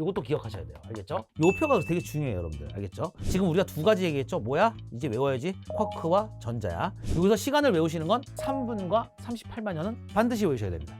이것도 기억하셔야 돼요. 알겠죠? 요 표가 되게 중요해요, 여러분들. 알겠죠? 지금 우리가 두 가지 얘기했죠? 뭐야? 이제 외워야지. 쿼크와 전자야. 여기서 시간을 외우시는 건 3분과 38만 년은 반드시 외우셔야 됩니다.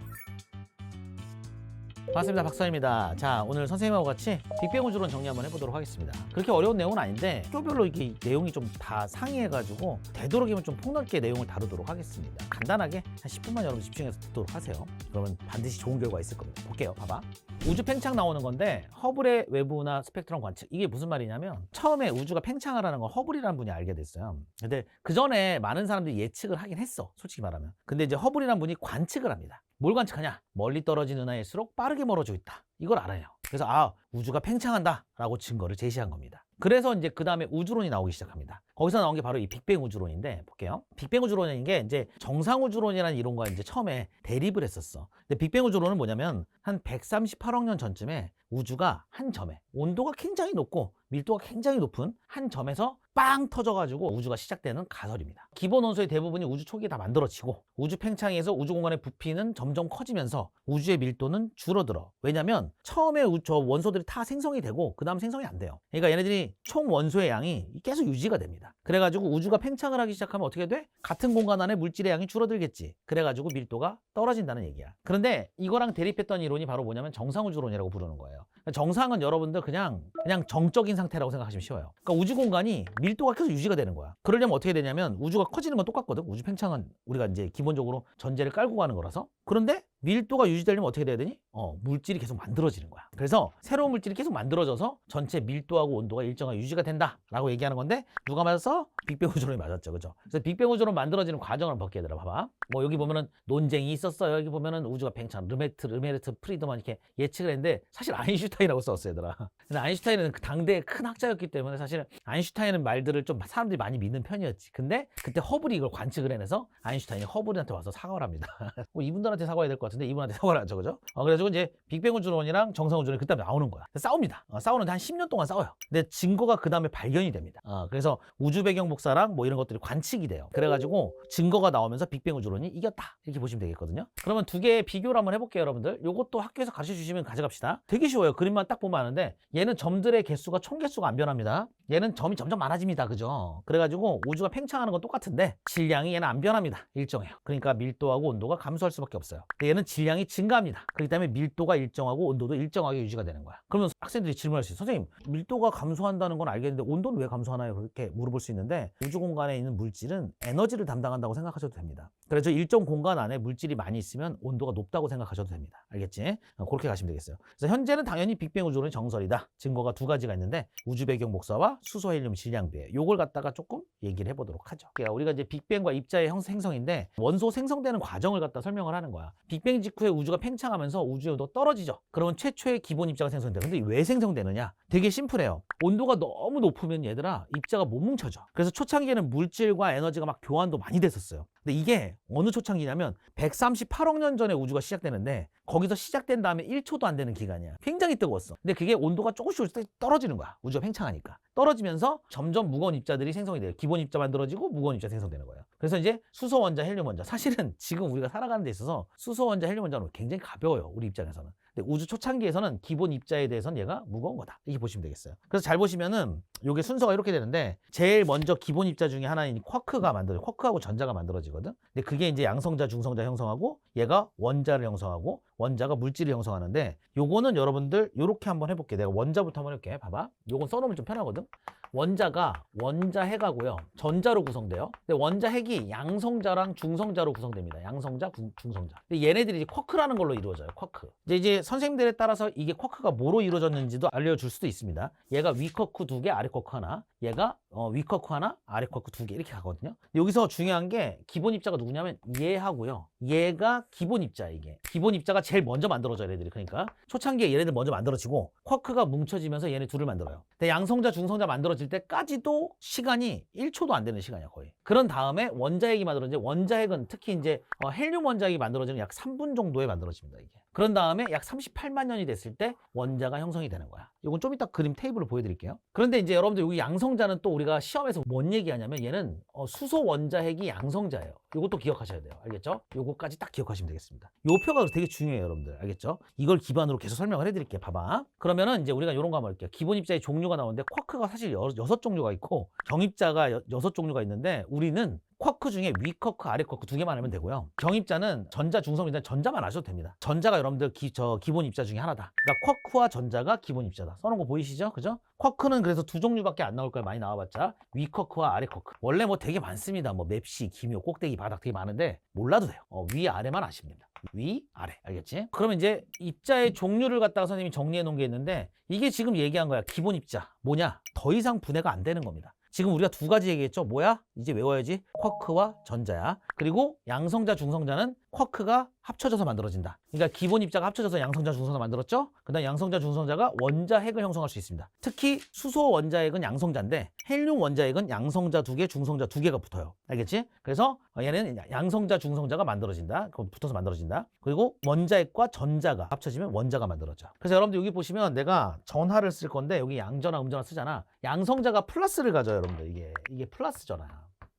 반갑습니다. 박사입니다. 자, 오늘 선생님하고 같이 빅뱅 우주론 정리 한번 해보도록 하겠습니다. 그렇게 어려운 내용은 아닌데 학교별로 이렇게 내용이 좀 다 상이해가지고 되도록이면 좀 폭넓게 내용을 다루도록 하겠습니다. 간단하게 한 10분만 여러분 집중해서 듣도록 하세요. 그러면 반드시 좋은 결과 있을 겁니다. 볼게요. 봐봐. 우주 팽창 나오는 건데 허블의 외부나 스펙트럼 관측 이게 무슨 말이냐면 처음에 우주가 팽창을 하는 건 허블이라는 분이 알게 됐어요. 근데 그 전에 많은 사람들이 예측을 하긴 했어. 솔직히 말하면. 근데 이제 허블이라는 분이 관측을 합니다. 뭘 관측하냐? 멀리 떨어진 은하일수록 빠르게 멀어져 있다. 이걸 알아요. 그래서 아 우주가 팽창한다라고 증거를 제시한 겁니다. 그래서 이제 그 다음에 우주론이 나오기 시작합니다. 거기서 나온 게 바로 이 빅뱅 우주론인데 볼게요. 빅뱅 우주론인 게 이제 정상 우주론이라는 이론과 이제 처음에 대립을 했었어. 근데 빅뱅 우주론은 뭐냐면 한 138억 년 전쯤에 우주가 한 점에 온도가 굉장히 높고 밀도가 굉장히 높은 한 점에서 빵 터져가지고 우주가 시작되는 가설입니다. 기본 원소의 대부분이 우주 초기에 다 만들어지고 우주 팽창에서 우주 공간의 부피는 점점 커지면서 우주의 밀도는 줄어들어. 왜냐면 처음에 우- 저 원소들이 다 생성이 되고 그 다음 생성이 안 돼요. 그러니까 얘네들이 총 원소의 양이 계속 유지가 됩니다. 그래가지고 우주가 팽창을 하기 시작하면 어떻게 돼? 같은 공간 안에 물질의 양이 줄어들겠지. 그래가지고 밀도가 떨어진다는 얘기야. 그런데 이거랑 대립했던 이론이 바로 뭐냐면 정상 우주론이라고 부르는 거예요. 정상은 여러분들 그냥 그냥 정적인 상태라고 생각하시면 쉬워요. 그러니까 우주 공간이 밀도가 계속 유지가 되는 거야. 그러려면 어떻게 되냐면 우주가 커지는 건 똑같거든. 우주 팽창은 우리가 이제 기본적으로 전제를 깔고 가는 거라서. 그런데 밀도가 유지되려면 어떻게 돼야 되니? 어, 물질이 계속 만들어지는 거야. 그래서 새로운 물질이 계속 만들어져서 전체 밀도하고 온도가 일정하게 유지가 된다라고 얘기하는 건데 누가 맞았어? 빅뱅 우주론이 맞았죠. 그죠? 그래서 빅뱅 우주론 만들어지는 과정을 볼게 얘들아 봐봐. 뭐 여기 보면은 논쟁이 있었어요. 여기 보면은 우주가 팽창, 르메트, 르메르트, 프리드만 이렇게 예측을 했는데 사실 아인슈타인이라고 썼어요, 얘들아. 근데 아인슈타인은 그 당대의 큰 학자였기 때문에 사실 아인슈타인은 말들을 좀 사람들이 많이 믿는 편이었지. 근데 그때 허블이 이걸 관측을 해내서 아인슈타인이 허블한테 와서 사과를 합니다. 뭐 이분들한테 사과해야 될 것 같 은데 이분한테 사과를 하죠, 그죠? 어, 그래가지고 이제 빅뱅 우주론이랑 정상 우주론이 그다음에 나오는 거야. 싸웁니다. 어, 싸우는데 한 10년 동안 싸워요. 근데 증거가 그 다음에 발견이 됩니다. 어, 그래서 우주 배경 복사랑 뭐 이런 것들이 관측이 돼요. 그래가지고 증거가 나오면서 빅뱅 우주론이 이겼다 이렇게 보시면 되겠거든요. 그러면 두 개의 비교를 한번 해볼게요, 여러분들. 요것도 학교에서 가르쳐 주시면 가져갑시다. 되게 쉬워요. 그림만 딱 보면 아는데 얘는 점들의 개수가 총 개수가 안 변합니다. 얘는 점이 점점 많아집니다, 그죠? 그래가지고 우주가 팽창하는 건 똑같은데 질량이 얘는 안 변합니다. 일정해요. 그러니까 밀도하고 온도가 감소할 수밖에 없어요. 얘는 질량이 증가합니다. 그렇기 때문에 밀도가 일정하고 온도도 일정하게 유지가 되는 거야. 그러면 학생들이 질문할 수 있어요. 선생님, 밀도가 감소한다는 건 알겠는데 온도는 왜 감소하나요? 그렇게 물어볼 수 있는데 우주 공간에 있는 물질은 에너지를 담당한다고 생각하셔도 됩니다. 그래서 일정 공간 안에 물질이 많이 있으면 온도가 높다고 생각하셔도 됩니다. 알겠지? 어, 그렇게 가시면 되겠어요. 그래서 현재는 당연히 빅뱅 우주론이 정설이다. 증거가 두 가지가 있는데 우주 배경 복사와 수소 헬륨 질량 비해 요걸 갖다가 조금 얘기를 해보도록 하죠. 그러니까 우리가 이제 빅뱅과 입자의 형 생성인데 원소 생성되는 과정을 갖다 설명을 하는 거야. 빅뱅 직후에 우주가 팽창하면서 우주의 온도가 떨어지죠. 그러면 최초의 기본 입자가 생성돼. 근데 왜 생성되느냐? 되게 심플해요. 온도가 너무 높으면 얘들아 입자가 못 뭉쳐져. 그래서 초창기에는 물질과 에너지가 막 교환도 많이 됐었어요. 근데 이게 어느 초창기냐면 138억 년 전에 우주가 시작되는데 거기서 시작된 다음에 1초도 안 되는 기간이야. 굉장히 뜨거웠어. 근데 그게 온도가 조금씩 떨어지는 거야. 우주가 팽창하니까. 떨어지면서 점점 무거운 입자들이 생성이 돼요. 기본 입자 만들어지고 무거운 입자 생성되는 거예요. 그래서 이제 수소 원자, 헬륨 원자. 사실은 지금 우리가 살아가는 데 있어서 수소 원자, 헬륨 원자는 굉장히 가벼워요. 우리 입장에서는. 근데 우주 초창기에서는 기본 입자에 대해서는 얘가 무거운 거다. 이렇게 보시면 되겠어요. 그래서 잘 보시면은 요게 순서가 이렇게 되는데 제일 먼저 기본 입자 중에 하나인 쿼크가 만들어 쿼크하고 전자가 만들어지거든. 근데 그게 이제 양성자, 중성자 형성하고 얘가 원자를 형성하고 원자가 물질을 형성하는데 요거는 여러분들 요렇게 한번 해볼게. 내가 원자부터 한번 해볼게. 봐봐. 요건 써놓으면 좀 편하거든. 원자가 원자핵하고요. 전자로 구성돼요. 근데 원자핵이 양성자랑 중성자로 구성됩니다. 양성자, 중- 중성자. 근데 얘네들이 이제 쿼크라는 걸로 이루어져요. 쿼크. 이제 이제 선생님들에 따라서 이게 쿼크가 뭐로 이루어졌는지도 알려줄 수도 있습니다. 얘가 위 쿼크 두 개, 아래 쿼크 하나. 얘가 어, 위 쿼크 하나, 아래 쿼크 두 개 이렇게 가거든요. 여기서 중요한 게 기본 입자가 누구냐면 얘하고요. 얘가 기본 입자 이게. 기본 입자가 제일 먼저 만들어져요, 얘네들이. 그러니까 초창기에 얘네들 먼저 만들어지고 쿼크가 뭉쳐지면서 얘네 둘을 만들어요. 근데 양성자, 중성자 만들어 질 때까지도 시간이 1초도 안 되는 시간이야, 거의. 그런 다음에 원자핵이 만들어지는데 원자핵은 특히 이제 어, 헬륨 원자핵이 만들어지는 약 3분 정도에 만들어집니다, 이게. 그런 다음에 약 38만 년이 됐을 때 원자가 형성이 되는 거야. 이건 좀 이따 그림 테이블을 보여드릴게요. 그런데 이제 여러분들 여기 양성자는 또 우리가 시험에서 뭔 얘기하냐면 얘는 어, 수소 원자핵이 양성자예요. 이것도 기억하셔야 돼요. 알겠죠? 요거까지 딱 기억하시면 되겠습니다. 요 표가 되게 중요해요, 여러분들. 알겠죠? 이걸 기반으로 계속 설명을 해드릴게요. 봐봐. 그러면은 이제 우리가 이런 거 한번 할게요. 기본 입자의 종류가 나오는데 쿼크가 사실 여, 여섯 종류가 있고 정입자가 여, 여섯 종류가 있는데 우리는 쿼크 중에 위 쿼크, 아래 쿼크 두 개만 하면 되고요. 경입자는 전자, 중성, 일단 전자만 아셔도 됩니다. 전자가 여러분들 기, 저 기본 입자 중에 하나다. 그러니까 쿼크와 전자가 기본 입자다. 써놓은 거 보이시죠? 그죠? 쿼크는 그래서 두 종류밖에 안 나올 거예요. 많이 나와봤자 위 쿼크와 아래 쿼크. 원래 뭐 되게 많습니다. 뭐 맵시, 기묘, 꼭대기, 바닥 되게 많은데 몰라도 돼요. 어, 위 아래만 아시면 됩니다. 위 아래 알겠지? 그러면 이제 입자의 종류를 갖다가 선생님이 정리해 놓은 게 있는데 이게 지금 얘기한 거야. 기본 입자 뭐냐? 더 이상 분해가 안 되는 겁니다. 지금 우리가 두 가지 얘기했죠. 뭐야? 이제 외워야지. 쿼크와 전자야. 그리고 양성자, 중성자는 쿼크가 합쳐져서 만들어진다. 그러니까 기본 입자가 합쳐져서 양성자, 중성자 만들었죠? 그 다음 양성자, 중성자가 원자 핵을 형성할 수 있습니다. 특히 수소 원자핵은 양성자인데 헬륨 원자핵은 양성자 두 개, 중성자 두 개가 붙어요. 알겠지? 그래서 얘는 양성자, 중성자가 만들어진다. 붙어서 만들어진다. 그리고 원자핵과 전자가 합쳐지면 원자가 만들어져. 그래서 여러분들 여기 보시면 내가 전하를 쓸 건데 여기 양전하, 음전하 쓰잖아. 양성자가 플러스를 가져요, 여러분들. 이게 이게 플러스잖아.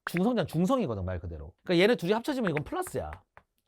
중성자는 중성이거든 말 그대로. 그러니까 얘네 둘이 합쳐지면 이건 플러스야.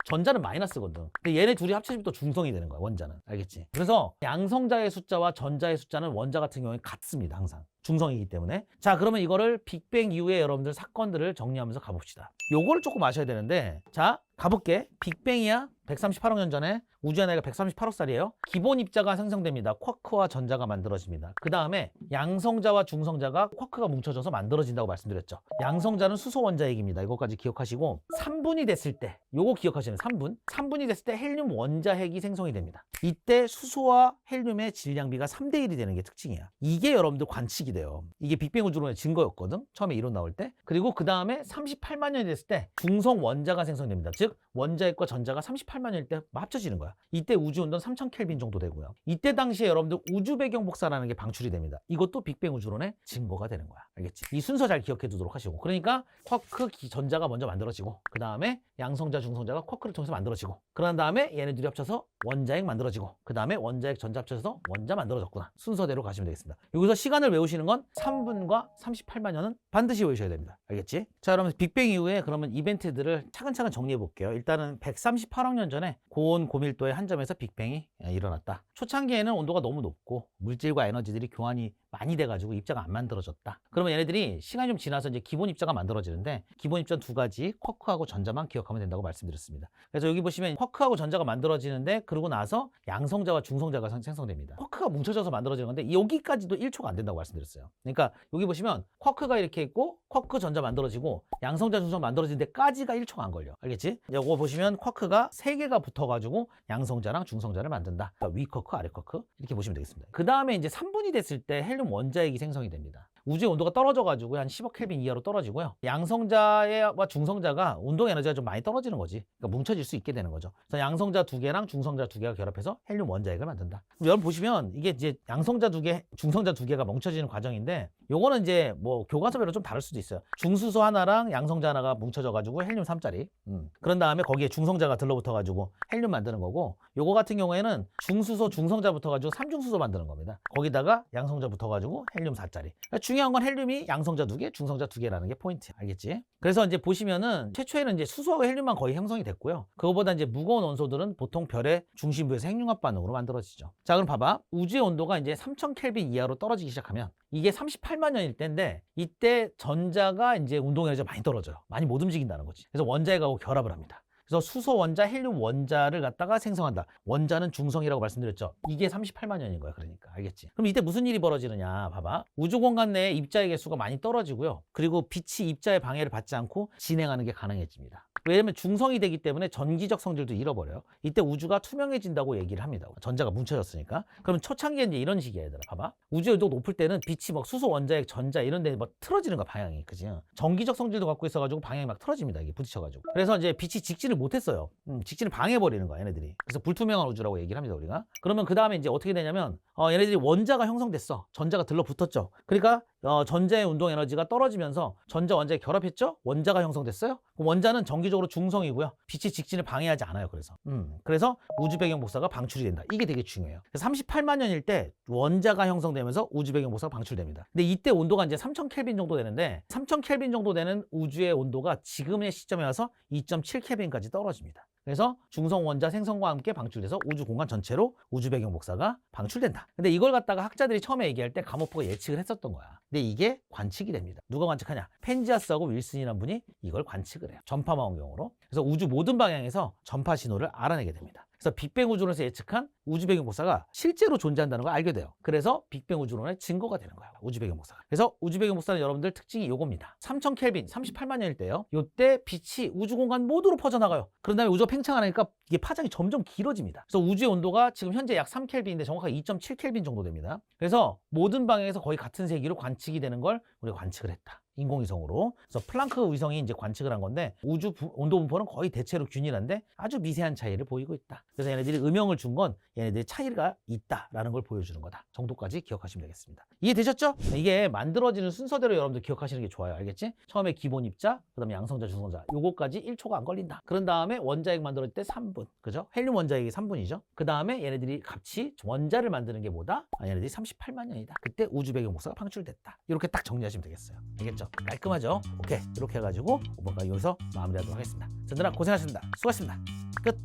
전자는 마이너스거든. 근데 얘네 둘이 합쳐지면 또 중성이 되는 거야, 원자는. 알겠지? 그래서 양성자의 숫자와 전자의 숫자는 원자 같은 경우에 같습니다, 항상. 중성이기 때문에. 자, 그러면 이거를 빅뱅 이후에 여러분들 사건들을 정리하면서 가봅시다. 요거를 조금 아셔야 되는데, 자, 가볼게. 빅뱅이야. 138억 년 전에 우주의 나이가 138억 살이에요. 기본 입자가 생성됩니다. 쿼크와 전자가 만들어집니다. 그 다음에 양성자와 중성자가 쿼크가 뭉쳐져서 만들어진다고 말씀드렸죠. 양성자는 수소 원자핵입니다. 이거까지 기억하시고 3분이 됐을 때 요거 기억하시면 3분. 3분이 됐을 때 헬륨 원자핵이 생성이 됩니다. 이때 수소와 헬륨의 질량비가 3대 1이 되는 게 특징이야. 이게 여러분들 관측이 돼요. 이게 빅뱅 우주론의 증거였거든. 처음에 이론 나올 때. 그리고 그 다음에 38만 년이 됐을 때 중성 원자가 생성됩니다. 즉 원자핵과 전자가 38만 년일 때 합쳐지는 거야. 이때 우주 온도는 3000 켈빈 정도 되고요. 이때 당시에 여러분들 우주 배경 복사라는 게 방출이 됩니다. 이것도 빅뱅 우주론의 증거가 되는 거야. 알겠지? 이 순서 잘 기억해 두도록 하시고. 그러니까 쿼크 기- 전자가 먼저 만들어지고 그 다음에 양성자 중성자가 쿼크를 통해서 만들어지고 그런 다음에 얘네 둘이 합쳐서 원자핵 만들어지고 그 다음에 원자핵 전자 합쳐서 원자 만들어졌구나. 순서대로 가시면 되겠습니다. 여기서 시간을 외우시는 건 3분과 38만 년은 반드시 외우셔야 됩니다. 알겠지? 자, 그러면 빅뱅 이후에 그러면 이벤트들을 차근차근 정리해 볼게요. 일단은 138억 년 전에 고온 고밀도의 한 점에서 빅뱅이 일어났다. 초창기에는 온도가 너무 높고 물질과 에너지들이 교환이 많이 돼가지고 입자가 안 만들어졌다. 그러면 얘네들이 시간이 좀 지나서 이제 기본 입자가 만들어지는데 기본 입자 두 가지 쿼크하고 전자만 기억하면 된다고 말씀드렸습니다. 그래서 여기 보시면 쿼크하고 전자가 만들어지는데 그러고 나서 양성자와 중성자가 생- 생성됩니다. 쿼크가 뭉쳐져서 만들어지는 건데 여기까지도 1초가 안 된다고 말씀드렸어요. 그러니까 여기 보시면 쿼크가 이렇게 있고 쿼크 전자 만들어지고 양성자 중성 만들어진 데까지가 1초가 안 걸려. 알겠지? 요거 보시면 쿼크가 세 개가 붙어가지고 양성자랑 중성자를 만든다. 그러니까 위 쿼크, 아래 쿼크 이렇게 보시면 되겠습니다. 그 다음에 이제 3분이 됐을 때 헬륨 원자핵이 생성이 됩니다. 우주의 온도가 떨어져가지고 한 10억 켈빈 이하로 떨어지고요. 양성자와 중성자가 운동 에너지가 좀 많이 떨어지는 거지. 그러니까 뭉쳐질 수 있게 되는 거죠. 그래서 양성자 두 개랑 중성자 두 개가 결합해서 헬륨 원자핵을 만든다. 여러분 보시면 이게 이제 양성자 두 개, 중성자 두 개가 뭉쳐지는 과정인데 요거는 이제 뭐 교과서별로 좀 다를 수도 있어요. 중수소 하나랑 양성자 하나가 뭉쳐져가지고 헬륨 3짜리. 음. 그런 다음에 거기에 중성자가 들러붙어가지고 헬륨 만드는 거고 요거 같은 경우에는 중수소 중성자 붙어가지고 삼중수소 만드는 겁니다. 거기다가 양성자 붙어가지고 헬륨 4짜리. 중요한 건 헬륨이 양성자 두 개, 중성자 두 개라는 게 포인트야. 알겠지? 그래서 이제 보시면은 최초에는 이제 수소하고 헬륨만 거의 형성이 됐고요. 그거보다 이제 무거운 원소들은 보통 별의 중심부에서 핵융합 반응으로 만들어지죠. 자, 그럼 봐봐. 우주의 온도가 이제 3000 켈빈 이하로 떨어지기 시작하면 이게 38만 년일 때인데 이때 전자가 이제 운동 에너지가 많이 떨어져요. 많이 못 움직인다는 거지. 그래서 원자핵하고 결합을 합니다. 그래서 수소 원자, 헬륨 원자를 갖다가 생성한다. 원자는 중성이라고 말씀드렸죠. 이게 38만 년인 거야. 그러니까 알겠지? 그럼 이때 무슨 일이 벌어지느냐? 봐봐. 우주 공간 내에 입자의 개수가 많이 떨어지고요. 그리고 빛이 입자의 방해를 받지 않고 진행하는 게 가능해집니다. 왜냐면 중성이 되기 때문에 전기적 성질도 잃어버려요. 이때 우주가 투명해진다고 얘기를 합니다. 전자가 뭉쳐졌으니까. 그럼 초창기에 이제 이런 식이야, 얘들아. 봐봐. 우주의 온도가 높을 때는 빛이 막 수소 원자핵 전자 이런 데 막 틀어지는 거야, 방향이. 그지? 전기적 성질도 갖고 있어가지고 방향이 막 틀어집니다. 이게 부딪혀가지고. 그래서 이제 빛이 직진을 못했어요. 음, 직진을 방해해버리는 거야, 얘네들이. 그래서 불투명한 우주라고 얘기를 합니다, 우리가. 그러면 그 다음에 이제 어떻게 되냐면, 어, 얘네들이 원자가 형성됐어. 전자가 들러붙었죠. 그러니까 어, 전자의 운동 에너지가 떨어지면서 전자 원자에 결합했죠? 원자가 형성됐어요? 원자는 정기적으로 중성이고요. 빛의 직진을 방해하지 않아요. 그래서 음, 그래서 우주 배경 복사가 방출이 된다. 이게 되게 중요해요. 그래서 38만 년일 때 원자가 형성되면서 우주 배경 복사가 방출됩니다. 근데 이때 온도가 이제 3000 켈빈 정도 되는데 3000 켈빈 정도 되는 우주의 온도가 지금의 시점에 와서 2.7 켈빈까지 떨어집니다. 그래서 중성 원자 생성과 함께 방출돼서 우주 공간 전체로 우주 배경 복사가 방출된다. 근데 이걸 갖다가 학자들이 처음에 얘기할 때 가모프가 예측을 했었던 거야. 근데 이게 관측이 됩니다. 누가 관측하냐? 펜지아스하고 윌슨이라는 분이 이걸 관측을 해요. 전파망원경으로. 그래서 우주 모든 방향에서 전파 신호를 알아내게 됩니다. 그래서 빅뱅 우주론에서 예측한 우주 배경 복사가 실제로 존재한다는 걸 알게 돼요. 그래서 빅뱅 우주론의 증거가 되는 거예요. 우주 배경 복사가. 그래서 우주 배경 복사는 여러분들 특징이 요겁니다. 3000 켈빈, 38만 년일 때요. 요때 빛이 우주 공간 모두로 퍼져나가요. 그런 다음에 우주가 팽창하니까 이게 파장이 점점 길어집니다. 그래서 우주의 온도가 지금 현재 약 3켈빈인데 정확하게 2.7 켈빈 정도 됩니다. 그래서 모든 방향에서 거의 같은 세기로 관측이 되는 걸 우리가 관측을 했다. 인공위성으로. 그래서 플랑크 위성이 이제 관측을 한 건데 우주 부- 온도 분포는 거의 대체로 균일한데 아주 미세한 차이를 보이고 있다. 그래서 얘네들이 음영을 준 건 얘네들이 차이가 있다라는 걸 보여주는 거다. 정도까지 기억하시면 되겠습니다. 이해되셨죠? 이게 만들어지는 순서대로 여러분들 기억하시는 게 좋아요. 알겠지? 처음에 기본 입자, 그다음에 양성자, 중성자. 요거까지 1초가 안 걸린다. 그런 다음에 원자핵 만들어질 때 3분. 그죠? 헬륨 원자핵이 3분이죠. 그 다음에 얘네들이 같이 원자를 만드는 게 뭐다? 아, 얘네들이 38만 년이다. 그때 우주 배경 복사가 방출됐다. 이렇게 딱 정리하시면 되겠어요. 알겠죠? 깔끔하죠? 오케이. 이렇게 해가지고 오버가 여기서 마무리하도록 하겠습니다. 전들아 고생하셨습니다. 수고하셨습니다. 끝.